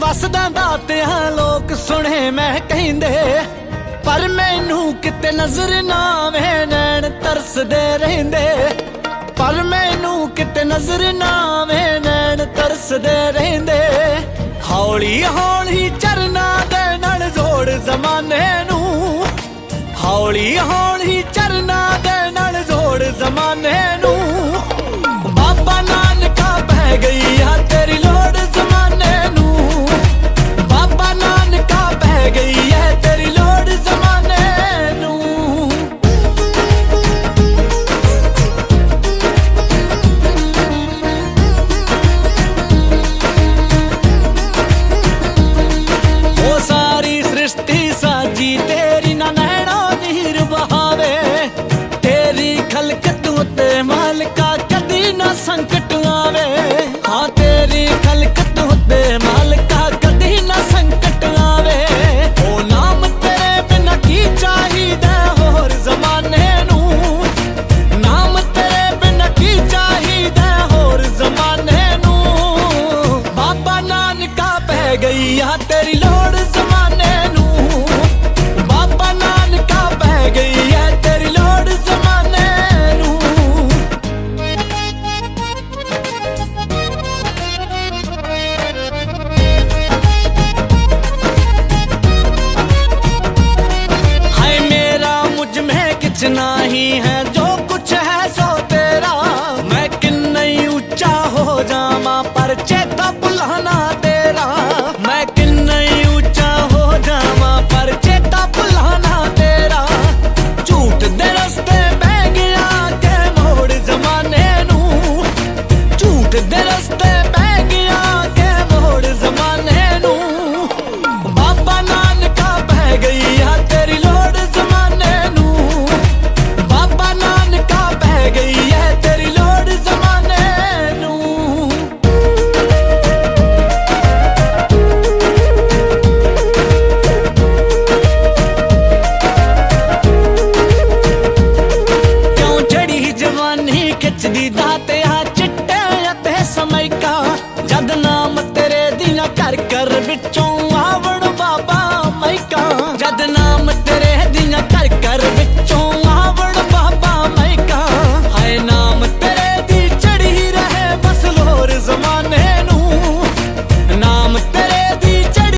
ਵਸਦਾ ਦਾਤਿਆਂ ਲੋਕ ਸੁਣੇ, ਮੈਂ ਕਹਿੰਦੇ, ਪਰ ਮੈਨੂੰ ਕਿਤੇ ਨਜ਼ਰ ਨਾ ਆਵੇ, ਨੈਣ ਤਰਸਦੇ ਰਹਿੰਦੇ। ਪਰ ਮੈਨੂੰ ਕਿਤੇ ਨਜ਼ਰ ਨਾ ਆਵੇ, ਨੈਣ ਤਰਸਦੇ ਰਹਿੰਦੇ। ਹੌਲੀ ਹੌਲੀ ਚਰਨਾ ਦੇ ਨਾਲ ਜੋੜ ਜ਼ਮਾਨੇ ਨੂੰ, ਹੌਲੀ ਹੌਲੀ ਸੰਕਟ ਆਵੇ ਹਾਂ ਤੇਰੀ ਖਲਕਤ ਉਤੇ ਮਾਲਕਾ ਕਦੀ ਨਾ ਸੰਕਟ ਆਵੇ। ਉਹ ਨਾਮ ਤੇਰੇ ਬਿਨਾ ਕੀ ਚਾਹੀਦਾ ਹੋਰ ਜ਼ਮਾਨੇ ਨੂੰ? ਨਾਮ ਤੇਰੇ ਬਿਨਾ ਕੀ ਚਾਹੀਦਾ ਹੋਰ ਜ਼ਮਾਨੇ ਨੂੰ? ਬਾਬਾ ਨਾਨਕਾ ਪੈ ਗਈ बचना ही है जो कुछ है सो तेरा मैं किन्ना ही ऊंचा हो जावा पर चेता भुलाना तेरा मैं किन्ना ही ऊंचा हो जावा पर चेता भुलाना तेरा झूठ दे रस्ते बह गया के मोड़ जमाने नू झूठ दे रस्ते ਨੱਚਦੀ ਦਾਤੇ ਆ ਚਿੱਟੇ ਅਤੇ ਸਮੈਕਾ ਜਦ ਨਾਮ ਤੇਰੇ ਦੀਆਂ ਕਰ ਕਰ ਵਿੱਚੋਂ